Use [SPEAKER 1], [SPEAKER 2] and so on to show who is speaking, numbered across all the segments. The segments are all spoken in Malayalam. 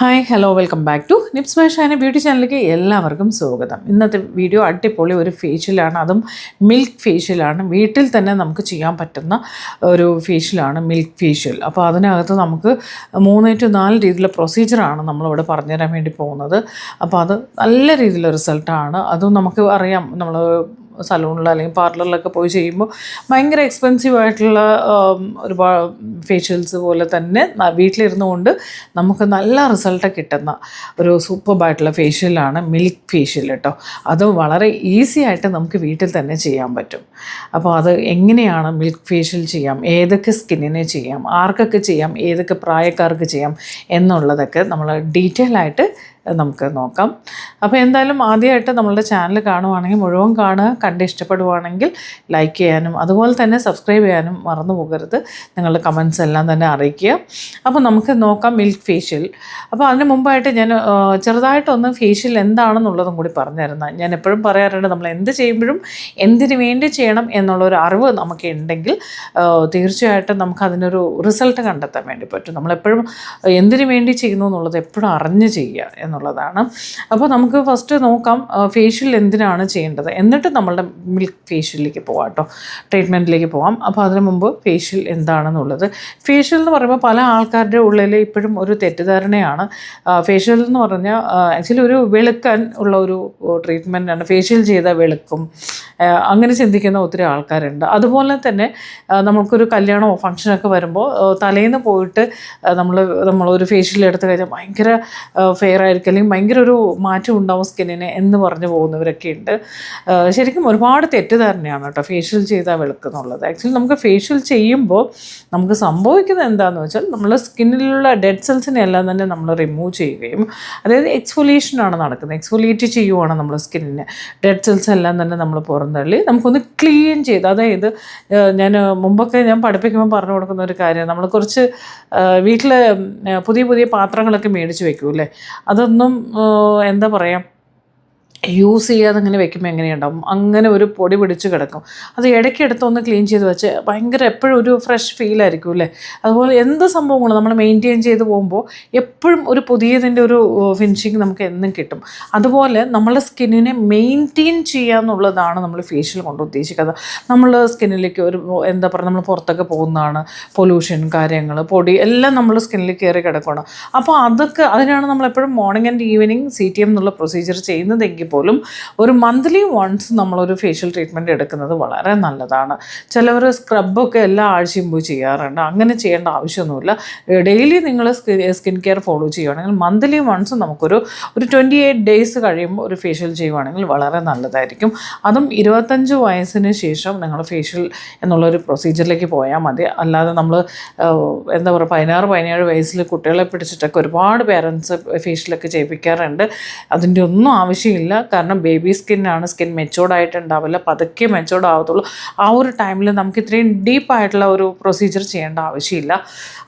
[SPEAKER 1] Hi hello welcome back to Nips മാഷാന ബ്യൂട്ടി ചാനലിലേക്ക് എല്ലാവർക്കും സ്വാഗതം. ഇന്നത്തെ വീഡിയോ അടിപൊളി ഒരു ഫേഷ്യലാണ് അതും മിൽക്ക് ഫേഷ്യലാണ് വീട്ടിൽ തന്നെ നമുക്ക് ചെയ്യാൻ പറ്റുന്ന ഒരു ഫേഷ്യലാണ് മിൽക്ക് ഫേഷ്യൽ അപ്പോൾ അതിനകത്ത് നമുക്ക് മൂന്ന് ടു നാല് രീതിയിലുള്ള പ്രൊസീജിയറാണ് നമ്മളിവിടെ പറഞ്ഞുതരാൻ വേണ്ടി പോകുന്നത്. അപ്പോൾ അത് നല്ല രീതിയിലുള്ള റിസൾട്ടാണ് അതും നമുക്ക് അറിയാം. നമ്മൾ സലൂണിൽ അല്ലെങ്കിൽ പാർലറിലൊക്കെ പോയി ചെയ്യുമ്പോൾ ഭയങ്കര എക്സ്പെൻസീവ് ആയിട്ടുള്ള ഒരുപാട് ഫേഷ്യൽസ് പോലെ തന്നെ വീട്ടിലിരുന്നു കൊണ്ട് നമുക്ക് നല്ല റിസൾട്ട് കിട്ടുന്ന ഒരു സൂപ്പർബായിട്ടുള്ള ഫേഷ്യലാണ് മിൽക്ക് ഫേഷ്യൽ കേട്ടോ. അത് വളരെ ഈസി ആയിട്ട് നമുക്ക് വീട്ടിൽ തന്നെ ചെയ്യാൻ പറ്റും. അപ്പോൾ അത് എങ്ങനെയാണ് മിൽക്ക് ഫേഷ്യൽ ചെയ്യാം? ഏതൊക്കെ സ്കിന്നിനെ ചെയ്യാം? ആർക്കൊക്കെ ചെയ്യാം? ഏതൊക്കെ പ്രായക്കാർക്ക് ചെയ്യാം? എന്നുള്ളതൊക്കെ നമ്മൾ ഡീറ്റെയിൽ ആയിട്ട് നമുക്ക് നോക്കാം. അപ്പോൾ എന്തായാലും ആദ്യമായിട്ട് നമ്മളുടെ ചാനൽ കാണുവാണെങ്കിൽ മുഴുവൻ കാണുക കണ്ട് ഇഷ്ടപ്പെടുവാണെങ്കിൽ ലൈക്ക് ചെയ്യാനും അതുപോലെ തന്നെ സബ്സ്ക്രൈബ് ചെയ്യാനും മറന്നു പോകരുത്. നിങ്ങളുടെ കമൻസ് എല്ലാം തന്നെ അറിയിക്കുക. അപ്പോൾ നമുക്ക് നോക്കാം മിൽക്ക് ഫേഷ്യൽ അപ്പോൾ അതിന് മുമ്പായിട്ട് ഞാൻ ചെറുതായിട്ടൊന്ന് ഫേഷ്യൽ എന്താണെന്നുള്ളതും കൂടി പറഞ്ഞു തരുന്നത് ഞാൻ എപ്പോഴും പറയാറുണ്ട് നമ്മൾ എന്ത് ചെയ്യുമ്പോഴും എന്തിനു വേണ്ടി ചെയ്യണം എന്നുള്ളൊരു അറിവ് നമുക്ക് ഉണ്ടെങ്കിൽ തീർച്ചയായിട്ടും നമുക്ക് അതിനൊരു റിസൾട്ട് കണ്ടെത്താൻ വേണ്ടി പറ്റും. നമ്മളെപ്പോഴും എന്തിനു വേണ്ടി ചെയ്യുന്നു എന്നുള്ളത് എപ്പോഴും അറിഞ്ഞ് ചെയ്യുക എന്നുള്ളതാണ്. അപ്പോൾ നമുക്ക് ഫസ്റ്റ് നോക്കാം ഫേഷ്യൽ എന്തിനാണ് ചെയ്യേണ്ടത്? എന്നിട്ട് നമ്മളുടെ മിൽക്ക് ഫേഷ്യലിലേക്ക് പോകാം കേട്ടോ. ട്രീറ്റ്മെന്റിലേക്ക് പോകാം അപ്പോൾ അതിനു മുമ്പ് ഫേഷ്യൽ എന്താണെന്നുള്ളത്. ഫേഷ്യൽ എന്ന് പറയുമ്പോൾ പല ആൾക്കാരുടെ ഉള്ളിൽ ഇപ്പോഴും ഒരു തെറ്റിദ്ധാരണയാണ്. ഫേഷ്യൽ എന്ന് പറഞ്ഞാൽ ആക്ച്വലി ഒരു വെളുക്കാൻ ഉള്ള ഒരു ട്രീറ്റ്മെന്റാണ് ഫേഷ്യൽ ചെയ്താൽ വെളുക്കും. അങ്ങനെ ചിന്തിക്കുന്ന ഒത്തിരി ആൾക്കാരുണ്ട്. അതുപോലെ തന്നെ നമുക്കൊരു കല്യാണമോ ഫംഗ്ഷനൊക്കെ വരുമ്പോൾ തലേന്ന് പോയിട്ട് നമ്മൾ നമ്മളൊരു ഫേഷ്യൽ എടുത്തു കഴിഞ്ഞാൽ ഭയങ്കര ഫെയർ ആയിരിക്കും. അല്ലെങ്കിൽ ഭയങ്കര ഒരു മാറ്റം ഉണ്ടാവും സ്കിന്നിന് എന്ന് പറഞ്ഞു പോകുന്നവരൊക്കെ ഉണ്ട്. ശരിക്കും ഒരുപാട് തെറ്റിദ്ധാരണയാണ് കേട്ടോ ഫേഷ്യൽ ചെയ്താൽ വെളുക്കുന്നുള്ളത്. ആക്ച്വലി നമുക്ക് ഫേഷ്യൽ ചെയ്യുമ്പോൾ നമുക്ക് സംഭവിക്കുന്നത് എന്താണെന്ന് വെച്ചാൽ നമ്മൾ സ്കിന്നിലുള്ള ഡെഡ് സെൽസിനെ എല്ലാം തന്നെ നമ്മൾ റിമൂവ് ചെയ്യുകയും അതായത് എക്സ്ഫോലിയേഷനാണ് നടക്കുന്നത്. എക്സ്ഫോലിയേറ്റ് ചെയ്യുവാണ് നമ്മൾ സ്കിന്നിന്. ഡെഡ് സെൽസ് എല്ലാം തന്നെ നമ്മൾ പുറന്തള്ളി നമുക്കൊന്ന് ക്ലീൻ ചെയ്ത് അതായത് ഞാൻ മുമ്പൊക്കെ ഞാൻ പഠിപ്പിക്കുമ്പോൾ പറഞ്ഞു കൊടുക്കുന്ന ഒരു കാര്യം നമ്മൾ കുറച്ച് വീട്ടിൽ പുതിയ പുതിയ പാത്രങ്ങളൊക്കെ മേടിച്ച് വെക്കൂല്ലേ? അതൊന്നും എന്താ പറയുക പറയാം യൂസ് ചെയ്യാതെ അങ്ങനെ വെക്കുമ്പോൾ എങ്ങനെയുണ്ടാവും? അങ്ങനെ ഒരു പൊടി പിടിച്ച് കിടക്കും. അത് ഇടയ്ക്കിടത്ത് ഒന്ന് ക്ലീൻ ചെയ്ത് വെച്ച് ഭയങ്കര എപ്പോഴും ഒരു ഫ്രഷ് ഫീൽ ആയിരിക്കും അല്ലേ? അതുപോലെ എന്ത് സംഭവങ്ങളും നമ്മൾ മെയിന്റെയിൻ ചെയ്ത് പോകുമ്പോൾ എപ്പോഴും ഒരു പുതിയതിന്റെ ഒരു ഫിനിഷിങ് നമുക്ക് എന്നും കിട്ടും. അതുപോലെ നമ്മളെ സ്കിന്നിനെ മെയിന്റെയിൻ ചെയ്യുക എന്നുള്ളതാണ് നമ്മൾ ഫേഷ്യൽ കൊണ്ട് ഉദ്ദേശിക്കുന്നത് നമ്മൾ സ്കിന്നിലേക്ക് ഒരു എന്താ പറയുക നമ്മൾ പുറത്തൊക്കെ പോകുന്നതാണ്. പൊല്യൂഷൻ കാര്യങ്ങൾ പൊടി എല്ലാം നമ്മൾ സ്കിന്നിൽ കയറി കിടക്കണം അപ്പോൾ അതൊക്കെ അതിനാണ് നമ്മൾ എപ്പോഴും morning and evening C T M എന്നുള്ള പ്രൊസീജിയർ ചെയ്യുന്നതെങ്കിൽ പോലും ഒരു മന്ത്ലി വൺസ് നമ്മളൊരു ഫേഷ്യൽ ട്രീറ്റ്മെന്റ് എടുക്കുന്നത് വളരെ നല്ലതാണ്. ചിലവർ സ്ക്രബൊക്കെ എല്ലാ ആഴ്ചയും പോയി ചെയ്യാറുണ്ട്. അങ്ങനെ ചെയ്യേണ്ട ആവശ്യമൊന്നുമില്ല. ഡെയിലി നിങ്ങൾ സ്കിൻ കെയർ ഫോളോ ചെയ്യുവാണെങ്കിൽ മന്ത്ലി വൺസ് നമുക്കൊരു ഒരു ട്വന്റി എയ്റ്റ് ഡേയ്സ് കഴിയുമ്പോൾ ഒരു ഫേഷ്യൽ ചെയ്യുവാണെങ്കിൽ വളരെ നല്ലതായിരിക്കും. അതും ഇരുപത്തഞ്ച് വയസ്സിന് ശേഷം നിങ്ങൾ ഫേഷ്യൽ എന്നുള്ളൊരു പ്രൊസീജിയറിലേക്ക് പോയാൽ മതി. അല്ലാതെ നമ്മൾ എന്താ പറയുക പതിനാറ് പതിനേഴ് വയസ്സിൽ കുട്ടികളെ പിടിച്ചിട്ടൊക്കെ ഒരുപാട് പേരൻസ് ഫേഷ്യലൊക്കെ ചെയ്യിപ്പിക്കാറുണ്ട്. അതിന്റെ ഒന്നും ആവശ്യമില്ല. കാരണം ബേബി സ്കിന്നാണ് സ്കിൻ മെച്ചോർഡ് ആയിട്ടുണ്ടാവില്ല പതുക്കെ മെച്ചോർഡ് ആവത്തുള്ളൂ. ആ ഒരു ടൈമിൽ നമുക്ക് ഇത്രയും ഡീപ്പായിട്ടുള്ള ഒരു പ്രൊസീജിയർ ചെയ്യേണ്ട ആവശ്യമില്ല.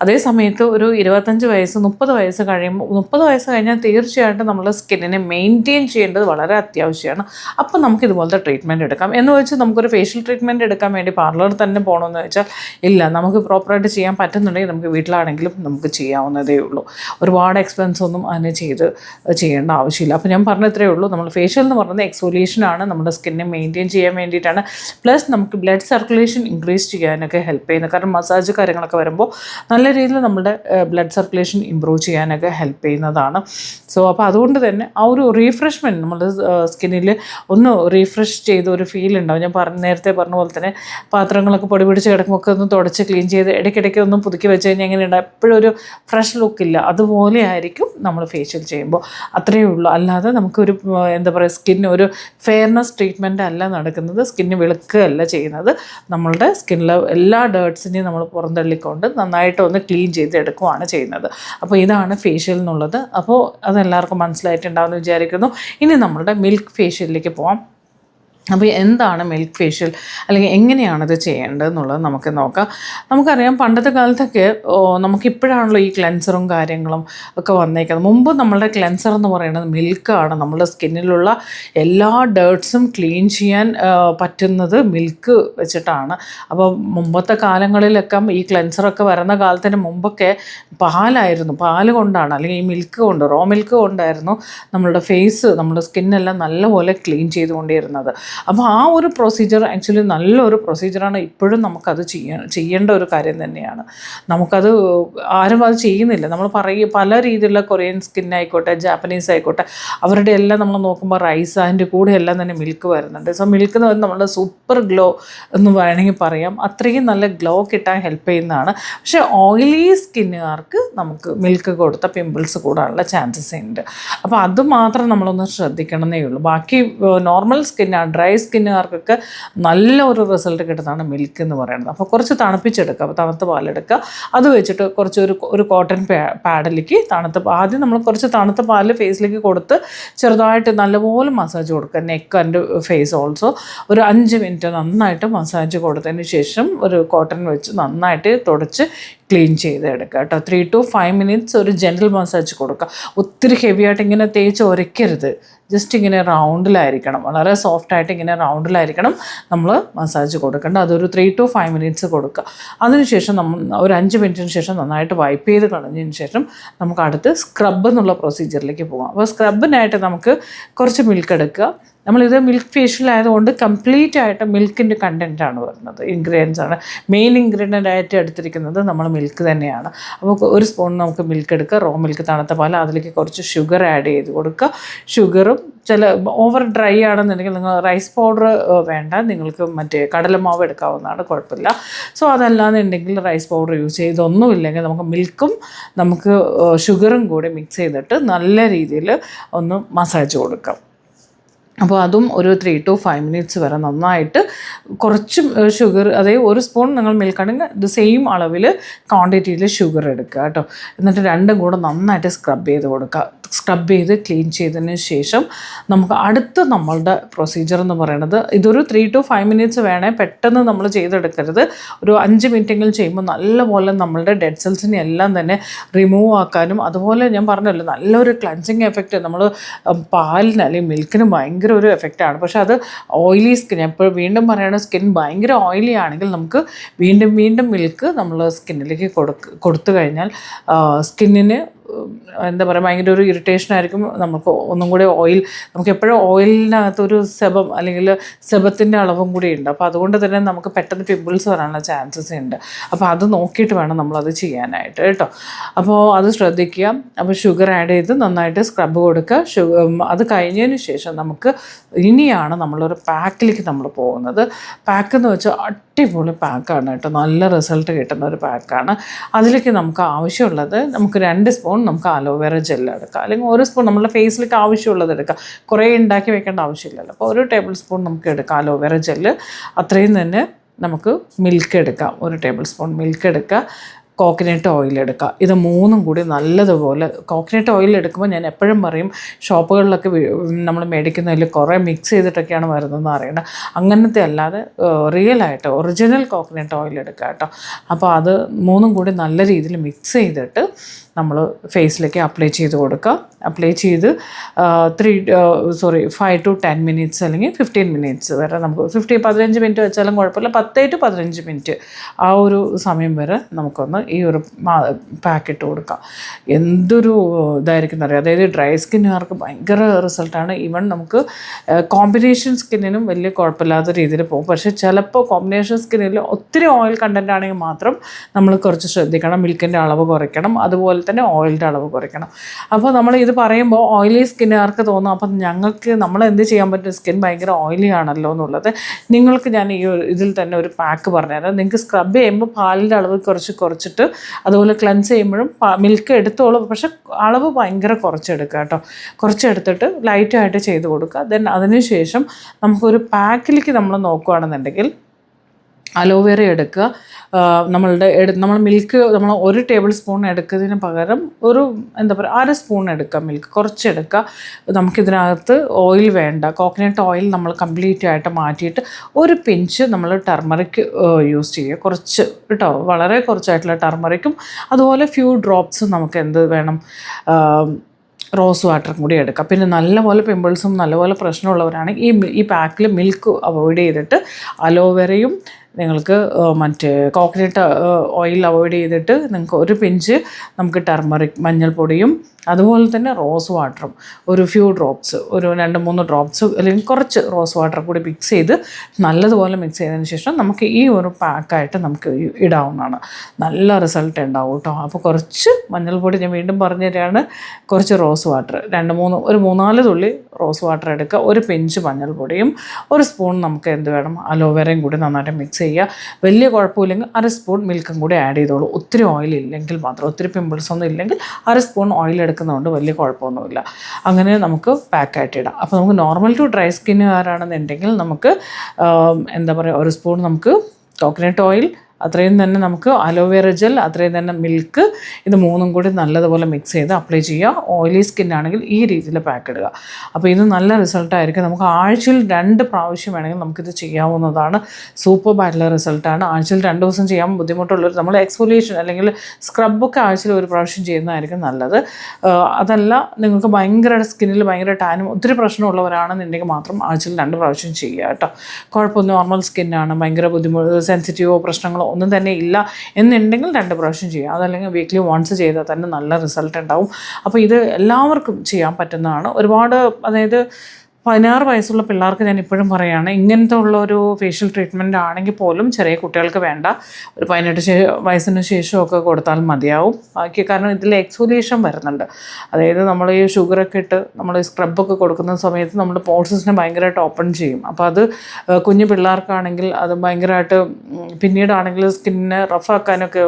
[SPEAKER 1] അതേ സമയത്ത് ഒരു ഇരുപത്തഞ്ച് വയസ്സ് മുപ്പത് വയസ്സ് കഴിയുമ്പോൾ മുപ്പത് വയസ്സ് കഴിഞ്ഞാൽ തീർച്ചയായിട്ടും നമ്മൾ സ്കിന്നിനെ മെയിന്റെയിൻ ചെയ്യേണ്ടത് വളരെ അത്യാവശ്യമാണ്. അപ്പോൾ നമുക്ക് ഇതുപോലത്തെ ട്രീറ്റ്മെന്റ് എടുക്കാം. എന്ന് വെച്ചാൽ നമുക്കൊരു ഫേഷ്യൽ ട്രീറ്റ്മെന്റ് എടുക്കാൻ വേണ്ടി പാർലറിൽ തന്നെ പോകണമെന്ന് വെച്ചാൽ ഇല്ല നമുക്ക് പ്രോപ്പറായിട്ട് ചെയ്യാൻ പറ്റുന്നുണ്ടെങ്കിൽ നമുക്ക് വീട്ടിലാണെങ്കിലും നമുക്ക് ചെയ്യാവുന്നതേ ഉള്ളൂ. ഒരുപാട് എക്സ്പെൻസ് ഒന്നും അതിന് ചെയ്ത് ചെയ്യേണ്ട ആവശ്യമില്ല. അപ്പോൾ ഞാൻ പറഞ്ഞത്രേ ഉള്ളൂ നമ്മൾ ഫേഷ്യൽ എന്ന് പറയുന്നത് എക്സ്ഫോലിയേഷൻ ആണ് നമ്മുടെ സ്കിന്നെ മെയിന്റെയിൻ ചെയ്യാൻ വേണ്ടിയിട്ടാണ്. പ്ലസ് നമുക്ക് ബ്ലഡ് സർക്കുലേഷൻ ഇൻക്രീസ് ചെയ്യാനൊക്കെ ഹെൽപ്പ് ചെയ്യുന്നത്. കാരണം മസാജ് കാര്യങ്ങളൊക്കെ വരുമ്പോൾ നല്ല രീതിയിൽ നമ്മുടെ ബ്ലഡ് സർക്കുലേഷൻ ഇമ്പ്രൂവ് ചെയ്യാനൊക്കെ ഹെൽപ്പ് ചെയ്യുന്നതാണ്. സോ അപ്പോൾ അതുകൊണ്ട് തന്നെ ആ ഒരു റീഫ്രഷ്മെന്റ് നമ്മുടെ സ്കിന്നിൽ ഒന്ന് റീഫ്രഷ് ചെയ്ത ഒരു ഫീൽ ഉണ്ടാവും. ഞാൻ പറഞ്ഞ നേരത്തെ പറഞ്ഞ പോലെ തന്നെ പാത്രങ്ങളൊക്കെ പൊടി പിടിച്ച് കിടക്കുമ്പോൾ ഒക്കെ ഒന്ന് തുടച്ച് ക്ലീൻ ചെയ്ത് ഇടയ്ക്കിടയ്ക്ക് ഒന്ന് പുതുക്കി വെച്ച് കഴിഞ്ഞാൽ എങ്ങനെയുണ്ട് എപ്പോഴും ഒരു ഫ്രഷ് ലുക്കില്ല അതുപോലെ ആയിരിക്കും നമ്മൾ ഫേഷ്യൽ ചെയ്യുമ്പോൾ അത്രയേ ഉള്ളൂ. അല്ലാതെ നമുക്കൊരു ആ, എന്താ പറയുക സ്കിന്നിന് ഒരു ഫെയർനെസ് ട്രീറ്റ്മെന്റ് അല്ല നടക്കുന്നത് സ്കിന്ന് വെളുക്കുകയല്ല ചെയ്യുന്നത്. നമ്മളുടെ സ്കിന്നിലെ എല്ലാ ഡേർട്സിനെയും നമ്മൾ പുറന്തള്ളിക്കൊണ്ട് നന്നായിട്ട് ഒന്ന് ക്ലീൻ ചെയ്തെടുക്കുകയാണ് ചെയ്യുന്നത്. അപ്പോൾ ഇതാണ് ഫേഷ്യൽ എന്നുള്ളത് അപ്പോൾ അതെല്ലാവർക്കും മനസ്സിലായിട്ടുണ്ടാവുമെന്ന് വിചാരിക്കുന്നു. ഇനി നമ്മളുടെ മിൽക്ക് ഫേഷ്യലിലേക്ക് പോവാം. അപ്പോൾ എന്താണ് മിൽക്ക് ഫേഷ്യൽ അല്ലെങ്കിൽ എങ്ങനെയാണ് ഇത് ചെയ്യേണ്ടത് എന്നുള്ളത് നമുക്ക് നോക്കാം. നമുക്കറിയാം പണ്ടത്തെ കാലത്തൊക്കെ നമുക്കിപ്പോഴാണല്ലോ ഈ ക്ലെൻസറും കാര്യങ്ങളും ഒക്കെ വന്നേക്കുന്നത്. മുമ്പ് നമ്മളുടെ ക്ലെൻസർ എന്ന് പറയുന്നത് മിൽക്കാണ് നമ്മുടെ സ്കിന്നിലുള്ള എല്ലാ ഡേർട്സും ക്ലീൻ ചെയ്യാൻ പറ്റുന്നത് മിൽക്ക് വെച്ചിട്ടാണ്. അപ്പോൾ മുമ്പത്തെ കാലങ്ങളിലൊക്കെ ഈ ക്ലെൻസറൊക്കെ വരുന്ന കാലത്തിന് മുമ്പൊക്കെ പാലായിരുന്നു. പാൽ കൊണ്ടാണ്. അല്ലെങ്കിൽ ഈ മിൽക്ക് കൊണ്ട് റോ മിൽക്ക് കൊണ്ടായിരുന്നു നമ്മളുടെ ഫേസ് നമ്മുടെ സ്കിന്നെല്ലാം നല്ലപോലെ ക്ലീൻ ചെയ്തുകൊണ്ടിരുന്നത്. അപ്പോൾ ആ ഒരു പ്രൊസീജിയർ ആക്ച്വലി നല്ലൊരു പ്രൊസീജിയറാണ് ഇപ്പോഴും നമുക്കത് ചെയ്യ ചെയ്യേണ്ട ഒരു കാര്യം തന്നെയാണ്. നമുക്കത് ആരും അത് ചെയ്യുന്നില്ല. നമ്മൾ പറയും പല രീതിയിലുള്ള കൊറിയൻ സ്കിൻ ആയിക്കോട്ടെ ജാപ്പനീസ് ആയിക്കോട്ടെ അവരുടെ എല്ലാം നമ്മൾ നോക്കുമ്പോൾ റൈസ് അതിന്റെ കൂടെ എല്ലാം തന്നെ മിൽക്ക് വരുന്നുണ്ട്. സോ മിൽക്ക് എന്ന് പറയുന്നത് നമ്മുടെ സൂപ്പർ ഗ്ലോ എന്ന് വേണമെങ്കിൽ പറയാം. അത്രയും നല്ല ഗ്ലോ കിട്ടാൻ ഹെൽപ്പ് ചെയ്യുന്നതാണ്. പക്ഷേ ഓയിലി സ്കിന്നുകാർക്ക് നമുക്ക് മിൽക്ക് കൊടുത്ത പിമ്പിൾസ് കൂടാനുള്ള ചാൻസസ് ഉണ്ട് അപ്പോൾ അത് മാത്രം നമ്മളൊന്ന് ശ്രദ്ധിക്കണമെന്നേ ഉള്ളൂ. ബാക്കി നോർമൽ സ്കിന്നാണ് ഡ്രൈ സ്കിന്നുകാർക്കൊക്കെ നല്ല ഒരു റിസൾട്ട് കിട്ടുന്നതാണ് മിൽക്ക് എന്ന് പറയുന്നത്. അപ്പോൾ കുറച്ച് തണുപ്പിച്ചെടുക്കുക തണുത്ത പാലെടുക്കുക. അത് വെച്ചിട്ട് കുറച്ച് ഒരു ഒരു കോട്ടൺ പാഡിലേക്ക് തണുത്ത ആദ്യം നമ്മൾ കുറച്ച് തണുത്ത പാൽ ഫേസിലേക്ക് കൊടുത്ത് ചെറുതായിട്ട് നല്ലപോലെ മസാജ് കൊടുക്കുക. Neck and face also. ഒരു അഞ്ച് മിനിറ്റ് നന്നായിട്ട് മസാജ് കൊടുത്തതിന് ശേഷം ഒരു കോട്ടൺ വെച്ച് നന്നായിട്ട് തുടച്ച് ക്ലീൻ ചെയ്തെടുക്കുക കേട്ടോ. ത്രീ ടു ഫൈവ് മിനിറ്റ്സ് ഒരു ജെന്റൽ മസാജ് കൊടുക്കുക. ഒത്തിരി ഹെവി ആയിട്ട് ഇങ്ങനെ തേച്ച് ഉരയ്ക്കരുത് ജസ്റ്റ് ഇങ്ങനെ റൗണ്ടിലായിരിക്കണം വളരെ സോഫ്റ്റ് ആയിട്ട് ഇങ്ങനെ റൗണ്ടിലായിരിക്കണം നമ്മൾ മസാജ് കൊടുക്കേണ്ടത്. അതൊരു ത്രീ ടു ഫൈവ് മിനിറ്റ്സ് കൊടുക്കുക. അതിനുശേഷം നമ്മൾ ഒരു അഞ്ച് മിനിറ്റിന് ശേഷം നന്നായിട്ട് വൈപ്പ് ചെയ്ത് കളഞ്ഞതിന് ശേഷം നമുക്ക് അടുത്ത് സ്ക്രബ് എന്നുള്ള പ്രൊസീജിയറിലേക്ക് പോകാം. അപ്പോൾ സ്ക്രബിനായിട്ട് നമുക്ക് കുറച്ച് മിൽക്ക് എടുക്കുക. നമ്മളിത് മിൽക്ക് ഫേഷ്യൽ ആയതുകൊണ്ട് കംപ്ലീറ്റ് ആയിട്ട് മിൽക്കിന്റെ കണ്ടന്റ് ആണ് വരുന്നത്. ഇൻഗ്രീഡിയൻസ് ആണ്. മെയിൻ ഇൻഗ്രീഡിയന്റ് ആയിട്ട് എടുത്തിരിക്കുന്നത് നമ്മൾ മിൽക്ക് തന്നെയാണ്. അപ്പോൾ ഒരു സ്പൂൺ നമുക്ക് മിൽക്ക് എടുക്കുക റോ മിൽക്ക് തണുത്ത പാൽ അതിലേക്ക് കുറച്ച് ഷുഗർ ആഡ് ചെയ്ത് കൊടുക്കുക. ഷുഗറും ചില ഓവർ ഡ്രൈ ആണെന്നുണ്ടെങ്കിൽ നിങ്ങൾ റൈസ് പൗഡർ വേണ്ട. നിങ്ങൾക്ക് മറ്റേ കടലമാവ് എടുക്കാവുന്നതാണ് കുഴപ്പമില്ല. സോ അതല്ലാന്നുണ്ടെങ്കിൽ റൈസ് പൗഡർ യൂസ് ചെയ്തൊന്നുമില്ലെങ്കിൽ നമുക്ക് മിൽക്കും നമുക്ക് ഷുഗറും കൂടി മിക്സ് ചെയ്തിട്ട് നല്ല രീതിയിൽ ഒന്ന് മസാജ് കൊടുക്കാം. അപ്പോൾ അതും ഒരു ത്രീ ടു ഫൈവ് മിനിറ്റ്സ് വരെ നന്നായിട്ട് കുറച്ച് ഷുഗർ അതായത് ഒരു സ്പൂൺ നിങ്ങൾ മിൽക്കാണെങ്കിൽ ഇത് സെയിം അളവിൽ ക്വാണ്ടിറ്റിയിൽ ഷുഗർ എടുക്കുക കേട്ടോ. എന്നിട്ട് രണ്ടും കൂടെ നന്നായിട്ട് സ്ക്രബ് ചെയ്ത് കൊടുക്കുക. സ്ക്രബ് ചെയ്ത് ക്ലീൻ ചെയ്തതിന് ശേഷം നമുക്ക് അടുത്ത നമ്മളുടെ പ്രൊസീജിയർ എന്ന് പറയുന്നത് ഇതൊരു ത്രീ ടു ഫൈവ് മിനിറ്റ്സ് വേണേ പെട്ടെന്ന് നമ്മൾ ചെയ്തെടുക്കരുത്. ഒരു അഞ്ച് മിനിറ്റെങ്കിലും ചെയ്യുമ്പോൾ നല്ലപോലെ നമ്മളുടെ ഡെഡ് സെൽസിനെ എല്ലാം തന്നെ റിമൂവ് ആക്കാനും അതുപോലെ ഞാൻ പറഞ്ഞല്ലോ നല്ലൊരു ക്ലൻസിങ് എഫക്റ്റ് നമ്മൾ പാലിന് അല്ലെങ്കിൽ മിൽക്കിന് ഭയങ്കര ഒരു എഫക്റ്റാണ് പക്ഷെ അത് ഓയിലി സ്കിൻ എപ്പോഴും വീണ്ടും പറയുകയാണ് സ്കിൻ ഭയങ്കര ഓയിലി ആണെങ്കിൽ നമുക്ക് വീണ്ടും വീണ്ടും മിൽക്ക് നമ്മൾ സ്കിന്നിലേക്ക് കൊടുക്ക് കൊടുത്തു കഴിഞ്ഞാൽ സ്കിന്നിന് എന്താ പറയുക ഭയങ്കര ഒരു ഇറിറ്റേഷൻ ആയിരിക്കും നമുക്ക് ഒന്നും കൂടി ഓയിൽ നമുക്ക് എപ്പോഴും ഓയിലിനകത്തൊരു സെബം അല്ലെങ്കിൽ സെബത്തിന്റെ അളവും കൂടി ഉണ്ട്. അപ്പോൾ അതുകൊണ്ട് തന്നെ നമുക്ക് പെട്ടെന്ന് പിമ്പിൾസ് വരാനുള്ള ചാൻസസ് ഉണ്ട്. അപ്പോൾ അത് നോക്കിയിട്ട് വേണം നമ്മളത് ചെയ്യാനായിട്ട് കേട്ടോ. അപ്പോൾ അത് ശ്രദ്ധിക്കുക. അപ്പോൾ ഷുഗർ ആഡ് ചെയ്ത് നന്നായിട്ട് സ്ക്രബ് കൊടുക്കുക. ഷുഗർ അത് കഴിഞ്ഞതിന് ശേഷം നമുക്ക് ഇനിയാണ് നമ്മളൊരു പാക്കിലേക്ക് നമ്മൾ പോകുന്നത്. പാക്ക് എന്ന് വെച്ചാൽ അടിപൊളി പാക്കാണ് കേട്ടോ. നല്ല റിസൾട്ട് കിട്ടുന്ന ഒരു പാക്കാണ് അതിലേക്ക് നമുക്ക് ആവശ്യമുള്ളത് നമുക്ക് രണ്ട് സ്പൂൺ നമുക്ക് അലോവേറ ജെൽ എടുക്കാം. അല്ലെങ്കിൽ ഒരു സ്പൂൺ നമ്മുടെ ഫേസിലേക്ക് ആവശ്യമുള്ളത് എടുക്കാം. കുറേ ഉണ്ടാക്കി വെക്കേണ്ട ആവശ്യമില്ലല്ലോ. അപ്പോൾ ഒരു ടേബിൾ സ്പൂൺ നമുക്ക് എടുക്കാം. അലോവേറ ജെല്ല് അത്രയും തന്നെ നമുക്ക് മിൽക്ക് എടുക്കാം. ഒരു ടേബിൾ സ്പൂൺ മിൽക്ക് എടുക്കുക. കോക്കനട്ട് ഓയിൽ എടുക്കുക. ഇത് മൂന്നും കൂടി നല്ലതുപോലെ കോക്കനട്ട് ഓയിൽ എടുക്കുമ്പോൾ ഞാൻ എപ്പോഴും പറയും ഷോപ്പുകളിലൊക്കെ നമ്മൾ മേടിക്കുന്നതിൽ കുറേ മിക്സ് ചെയ്തിട്ടൊക്കെയാണ് വരുന്നതെന്ന് അറിയണം. അങ്ങനത്തെ അല്ലാതെ റിയൽ ആയിട്ട് ഒറിജിനൽ കോക്കനട്ട് ഓയിൽ എടുക്കുക കേട്ടോ. അപ്പോൾ അത് മൂന്നും കൂടി നല്ല രീതിയിൽ മിക്സ് ചെയ്തിട്ട് നമ്മൾ ഫേസിലേക്ക് അപ്ലൈ ചെയ്ത് കൊടുക്കുക അപ്ലൈ ചെയ്ത് three sorry five to ten minutes അല്ലെങ്കിൽ ഫിഫ്റ്റീൻ മിനിറ്റ്സ് വരെ നമുക്ക് ഫിഫ്റ്റി പതിനഞ്ച് മിനിറ്റ് വെച്ചാലും കുഴപ്പമില്ല. പത്തേ ടു പതിനഞ്ച് മിനിറ്റ് ആ ഒരു സമയം വരെ നമുക്കൊന്ന് ഈ ഒരു പാക്കറ്റ് കൊടുക്കാം. എന്തൊരു ഇതായിരിക്കും അറിയാം? അതായത് ഡ്രൈ സ്കിന്നുകാർക്ക് ഭയങ്കര റിസൾട്ടാണ് ഈവൻ നമുക്ക് കോമ്പിനേഷൻ സ്കിന്നിനും വലിയ കുഴപ്പമില്ലാത്ത രീതിയിൽ പോകും. പക്ഷേ ചിലപ്പോൾ കോമ്പിനേഷൻ സ്കിന്നിൽ ഒത്തിരി ഓയിൽ കണ്ടന്റ് ആണെങ്കിൽ മാത്രം നമ്മൾ കുറച്ച് ശ്രദ്ധിക്കണം. മിൽക്കിന്റെ അളവ് കുറയ്ക്കണം. അതുപോലെ തന്നെ ഓയിലിന്റെ അളവ് കുറയ്ക്കണം. അപ്പോൾ നമ്മൾ ഇത് പറയുമ്പോൾ ഓയിലി സ്കിന്നുകാർക്ക് തോന്നും. അപ്പം ഞങ്ങൾക്ക് നമ്മൾ എന്ത് ചെയ്യാൻ പറ്റും? സ്കിൻ ഭയങ്കര ഓയിലി ആണല്ലോ എന്നുള്ളത്. നിങ്ങൾക്ക് ഞാൻ ഈ ഇതിൽ തന്നെ ഒരു പാക്ക് പറഞ്ഞുതരാം. നിങ്ങൾക്ക് സ്ക്രബ് ചെയ്യുമ്പോൾ പാലിന്റെ അളവ് കുറച്ച് കുറച്ചിട്ട് അതുപോലെ ക്ലൻസ് ചെയ്യുമ്പോഴും മിൽക്ക് എടുത്തോളൂ. പക്ഷെ അളവ് ഭയങ്കര കുറച്ചെടുക്കുക കേട്ടോ. കുറച്ചെടുത്തിട്ട് ലൈറ്റായിട്ട് ചെയ്ത് കൊടുക്കുക. ദെൻ അതിനുശേഷം നമുക്കൊരു പാക്കിലേക്ക് നമ്മൾ നോക്കുകയാണെന്നുണ്ടെങ്കിൽ അലോവേറ എടുക്കുക. നമ്മളുടെ എടു നമ്മൾ മിൽക്ക് നമ്മൾ ഒരു ടേബിൾ സ്പൂൺ എടുക്കുന്നതിന് പകരം ഒരു എന്താ പറയുക അര സ്പൂൺ എടുക്കുക മിൽക്ക് കുറച്ച് എടുക്കുക. നമുക്കിതിനകത്ത് ഓയിൽ വേണ്ട. കോക്കനട്ട് ഓയിൽ നമ്മൾ കംപ്ലീറ്റ് ആയിട്ട് മാറ്റിയിട്ട് ഒരു പിഞ്ച് നമ്മൾ ടർമറിക് യൂസ് ചെയ്യുക. കുറച്ച് കേട്ടോ. വളരെ കുറച്ചായിട്ടുള്ള ടർമറിക്കും അതുപോലെ ഫ്യൂ ഡ്രോപ്സ് നമുക്ക് എന്ത് വേണം റോസ് വാട്ടറും കൂടി എടുക്കാം. പിന്നെ നല്ലപോലെ പിമ്പിൾസും നല്ലപോലെ പ്രശ്നമുള്ളവരാണെങ്കിൽ ഈ ഈ പാക്കിൽ മിൽക്ക് അവോയ്ഡ് ചെയ്തിട്ട് അലോവേറയും നിങ്ങൾക്ക് മറ്റേ കോക്കനട്ട് ഓയിൽ അവോയ്ഡ് ചെയ്തിട്ട് നിങ്ങൾക്ക് ഒരു പിഞ്ച് നമുക്ക് ടർമറിക് മഞ്ഞൾപ്പൊടിയും അതുപോലെ തന്നെ റോസ് വാട്ടറും. ഒരു ഫ്യൂ ഡ്രോപ്സ് ഒരു രണ്ട് മൂന്ന് ഡ്രോപ്സ് അല്ലെങ്കിൽ കുറച്ച് റോസ് വാട്ടർ കൂടി മിക്സ് ചെയ്ത് നല്ലതുപോലെ മിക്സ് ചെയ്തതിന് ശേഷം നമുക്ക് ഈ ഒരു പാക്കായിട്ട് നമുക്ക് ഇടാവുന്നതാണ്. നല്ല റിസൾട്ട് ഉണ്ടാവും കേട്ടോ. അപ്പോൾ കുറച്ച് മഞ്ഞൾപ്പൊടി ഞാൻ വീണ്ടും പറഞ്ഞു തരികയാണ് കുറച്ച് റോസ് വാട്ടർ രണ്ട് മൂന്ന് ഒരു മൂന്നാൽ തുള്ളി റോസ് വാട്ടർ എടുക്കുക. ഒരു പിഞ്ച് മഞ്ഞൾപ്പൊടിയും ഒരു സ്പൂൺ നമുക്ക് എന്ത് വേണം? അലോവേരയും കൂടി നന്നായിട്ട് മിക്സ് ചെയ്യുക. വലിയ കുഴപ്പമില്ലെങ്കിൽ അര സ്പൂൺ മിൽക്കും കൂടി ആഡ് ചെയ്തോളൂ. ഒത്തിരി ഓയിൽ ഇല്ലെങ്കിൽ മാത്രം ഒത്തിരി പിമ്പിൾസ് ഒന്നും ഇല്ലെങ്കിൽ അര സ്പൂൺ ഓയിൽ എടുക്കുന്നതുകൊണ്ട് വലിയ കുഴപ്പമൊന്നുമില്ല. അങ്ങനെ നമുക്ക് പാക്കായിട്ട് ഇടാം. അപ്പോൾ നമുക്ക് നോർമൽ ടു ഡ്രൈ സ്കിന്നുകാരാണെന്നുണ്ടെങ്കിൽ നമുക്ക് എന്താ പറയുക ഒരു സ്പൂൺ നമുക്ക് കോക്കനട്ട് ഓയിൽ അത്രയും തന്നെ നമുക്ക് അലോവേറ ജെൽ അത്രയും തന്നെ മിൽക്ക് ഇത് മൂന്നും കൂടി നല്ലതുപോലെ മിക്സ് ചെയ്ത് അപ്ലൈ ചെയ്യുക. ഓയിലി ആണെങ്കിൽ ഈ രീതിയിൽ പാക്ക് ഇടുക. അപ്പോൾ ഇത് നല്ല റിസൾട്ടായിരിക്കും നമുക്ക് ആഴ്ചയിൽ രണ്ട് പ്രാവശ്യം വേണമെങ്കിൽ നമുക്കിത് ചെയ്യാവുന്നതാണ്. സൂപ്പർ ആയിട്ടുള്ള റിസൾട്ടാണ് ആഴ്ചയിൽ രണ്ട് ദിവസം ചെയ്യാൻ ബുദ്ധിമുട്ടുള്ളൊരു നമ്മൾ എക്സ്ഫോലിയേഷൻ അല്ലെങ്കിൽ സ്ക്രബൊക്കെ ആഴ്ചയിൽ ഒരു പ്രാവശ്യം ചെയ്യുന്നതായിരിക്കും നല്ലത്. അതല്ല നിങ്ങൾക്ക് ഭയങ്കര സ്കിന്നിൽ ഭയങ്കര ടാനും ഒത്തിരി പ്രശ്നമുള്ളവരാണെന്നുണ്ടെങ്കിൽ മാത്രം ആഴ്ചയിൽ രണ്ട് പ്രാവശ്യം ചെയ്യുക കേട്ടോ. കുഴപ്പമൊന്നും നോർമൽ സ്കിന്നാണ് ഭയങ്കര ബുദ്ധിമുട്ട് സെൻസിറ്റീവോ പ്രശ്നങ്ങളോ ഒന്നും തന്നെ ഇല്ല എന്നുണ്ടെങ്കിൽ രണ്ട് പ്രാവശ്യം ചെയ്യുക അതല്ലെങ്കിൽ വീക്ക്ലി വൺസ് ചെയ്താൽ തന്നെ നല്ല റിസൾട്ട് ഉണ്ടാവും. അപ്പോൾ ഇത് എല്ലാവർക്കും ചെയ്യാൻ പറ്റുന്നതാണ്. ഒരുപാട് അതായത് പതിനാറ് വയസ്സുള്ള പിള്ളേർക്ക് ഞാൻ ഇപ്പോഴും പറയുകയാണ് ഇങ്ങനത്തെ ഉള്ള ഒരു ഫേഷ്യൽ ട്രീറ്റ്മെന്റ് ആണെങ്കിൽ പോലും ചെറിയ കുട്ടികൾക്ക് വേണ്ട. ഒരു പതിനെട്ട് വയസ്സിന് ശേഷമൊക്കെ കൊടുത്താൽ മതിയാവും. ബാക്കി കാരണം ഇതിൽ എക്സ്ഫോലിയേഷൻ വരുന്നുണ്ട്. അതായത് നമ്മൾ ഈ ഷുഗറൊക്കെ ഇട്ട് നമ്മൾ സ്ക്രബൊക്കെ കൊടുക്കുന്ന സമയത്ത് നമ്മൾ പോർസസിനെ ഭയങ്കരമായിട്ട് ഓപ്പൺ ചെയ്യും. അപ്പോൾ അത് കുഞ്ഞു പിള്ളേർക്കാണെങ്കിൽ അത് ഭയങ്കരമായിട്ട് പിന്നീടാണെങ്കിൽ സ്കിന്നിനെ റഫാക്കാനൊക്കെ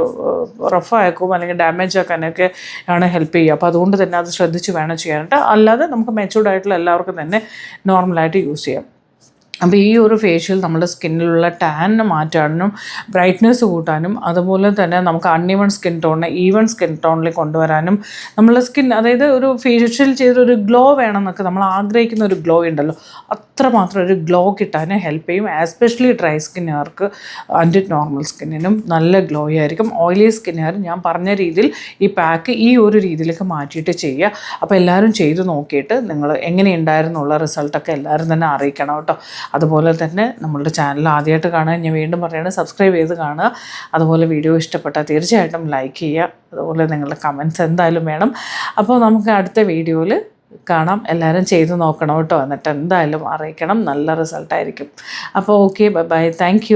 [SPEAKER 1] റഫാക്കും അല്ലെങ്കിൽ ഡാമേജ് ആക്കാനൊക്കെ ആണ് ഹെൽപ്പ് ചെയ്യുക. അപ്പോൾ അതുകൊണ്ട് തന്നെ അത് ശ്രദ്ധിച്ച് വേണം ചെയ്യാനായിട്ട്. അല്ലാതെ നമുക്ക് മെച്ചൂർഡ് ആയിട്ടുള്ള എല്ലാവർക്കും തന്നെ നോർമലായിട്ട് യൂസ് ചെയ്യാം. അപ്പോൾ ഈ ഒരു ഫേഷ്യൽ നമ്മുടെ സ്കിന്നിലുള്ള ടാനിന് മാറ്റാനും ബ്രൈറ്റ്നെസ് കൂട്ടാനും അതുപോലെ തന്നെ നമുക്ക് അൺഇവൺ സ്കിൻ ടോണിനെ ഈവൺ സ്കിൻ ടോണിൽ കൊണ്ടുവരാനും നമ്മളെ സ്കിൻ അതായത് ഒരു ഫേഷ്യൽ ചെയ്തൊരു ഗ്ലോ വേണമെന്നൊക്കെ നമ്മൾ ആഗ്രഹിക്കുന്ന ഒരു ഗ്ലോ ഉണ്ടല്ലോ. അത്രമാത്രം ഒരു ഗ്ലോ കിട്ടാൻ ഹെൽപ്പ് ചെയ്യും എസ്പെഷ്യലി ഡ്രൈ സ്കിന്നുകാർക്ക് ആൻഡ് നോർമൽ സ്കിന്നിനും നല്ല ഗ്ലോ ആയിരിക്കും. ഓയിലി സ്കിന്നുകാർ ഞാൻ പറഞ്ഞ രീതിയിൽ ഈ പാക്ക് ഈ ഒരു രീതിയിലേക്ക് മാറ്റിയിട്ട് ചെയ്യുക. അപ്പോൾ എല്ലാവരും ചെയ്ത് നോക്കിയിട്ട് നിങ്ങൾ എങ്ങനെയുണ്ടായിരുന്നുള്ള റിസൾട്ടൊക്കെ എല്ലാവരും തന്നെ അറിയിക്കണം കേട്ടോ. അതുപോലെ തന്നെ നമ്മളുടെ ചാനൽ ആദ്യമായിട്ട് കാണാൻ ഞാൻ വീണ്ടും പറയുകയാണ് സബ്സ്ക്രൈബ് ചെയ്ത് കാണുക. അതുപോലെ വീഡിയോ ഇഷ്ടപ്പെട്ടാൽ തീർച്ചയായിട്ടും ലൈക്ക് ചെയ്യുക. അതുപോലെ നിങ്ങളുടെ കമൻസ് എന്തായാലും വേണം. അപ്പോൾ നമുക്ക് അടുത്ത വീഡിയോയിൽ കാണാം. എല്ലാവരും ചെയ്ത് നോക്കണം കേട്ടോ. എന്നിട്ട് എന്തായാലും അറിയിക്കണം. നല്ല റിസൾട്ടായിരിക്കും അപ്പോൾ ഓക്കെ ബൈ ബൈ താങ്ക്